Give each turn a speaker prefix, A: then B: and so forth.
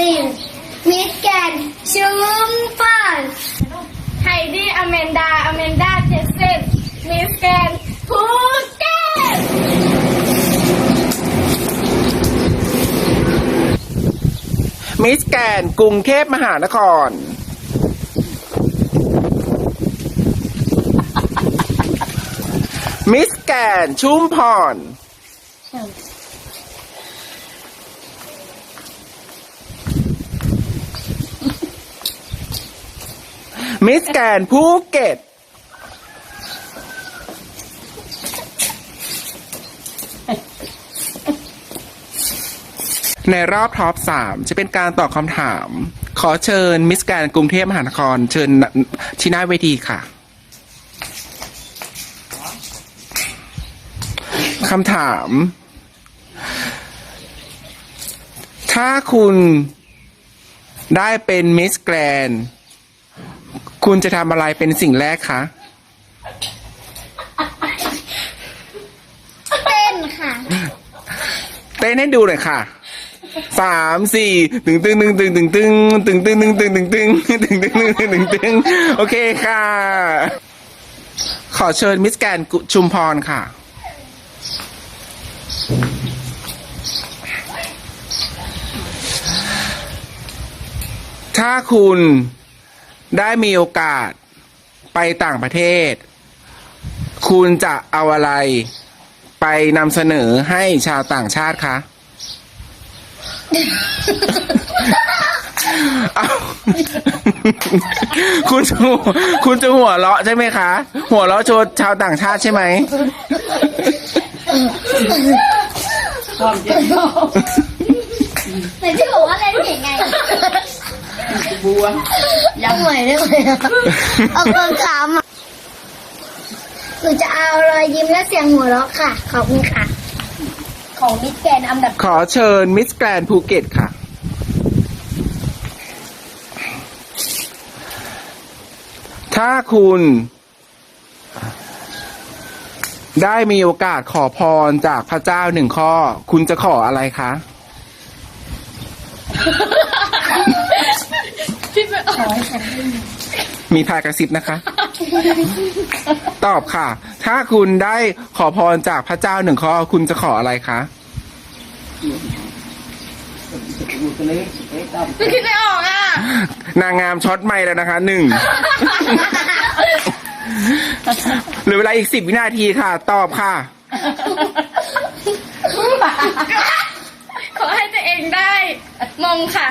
A: ตินมิสแกนชุมพร
B: ไฮดี้อเมนดาอเมนดาเจสเซนมิสแกนภูเก็ต
C: มิสแกนกรุงเทพมหานคร มิสแกนชุมพร มิสแกนภูเก็ตในรอบท็อปสามจะเป็นการตอบคำถาม ขอเชิญมิสแกนกรุงเทพมหานคร เชิญที่หน้าเวทีค่ะคำถาม ถ้าคุณได้เป็นมิสแกรนด์ คุณจะทำอะไรเป็นสิ่งแรกคะ
A: เต้นค่ะ
C: เต้นให้ดูหน่อยค่ะสามสี่ตึงตึงตึงตึงตึงตึงตึงตึงตึงตึงตึงตึงตึงตึงตึงตึงตึงตึงโอเคค่ะ ขอเชิญมิสแกรนด์ชุมพรค่ะ ถ้าคุณ ได้มีโอกาสไปต่างประเทศ คุณจะเอาอะไรไปนำเสนอให้ชาวต่างชาติคะเอาคุณจะคุณจะหัวเราะใช่ไหมคะ หัวเราะโชว์ชาวต่างชาติใช่ไหม
A: ที่บอกว่าเล่นเก่งไง
D: บัว
A: ยังใหม่ได้ไหมอะเอาคำถามอะหนูจะเอารอยยิ้มและเสียงหัวเราะค่ะ ขอบคุณค่ะ ของมิสแกนอันดับ
C: ขอเชิญมิสแกรนภูเก็ตค่ะ ถ้าคุณ ได้มีโอกาสขอพรจากพระเจ้าหนึ่งข้อ คุณจะขออะไรคะ
B: ที่ไปออก
C: มีทายกระซิบนะคะ ตอบค่ะ ถ้าคุณได้ขอพรจากพระเจ้าหนึ่งข้อคุณจะขออะไรคะ
D: บัวกันเลยเอ๊ะตั้ม
B: ไม่คิดไม่ออกอะ
C: นางงามช็อตไม่แล้วนะคะหนึ่งเหลือเวลาอีกสิบวินาทีค่ะ ตอบค่ะ
B: ขอให้ตัวเองได้มงค่ะ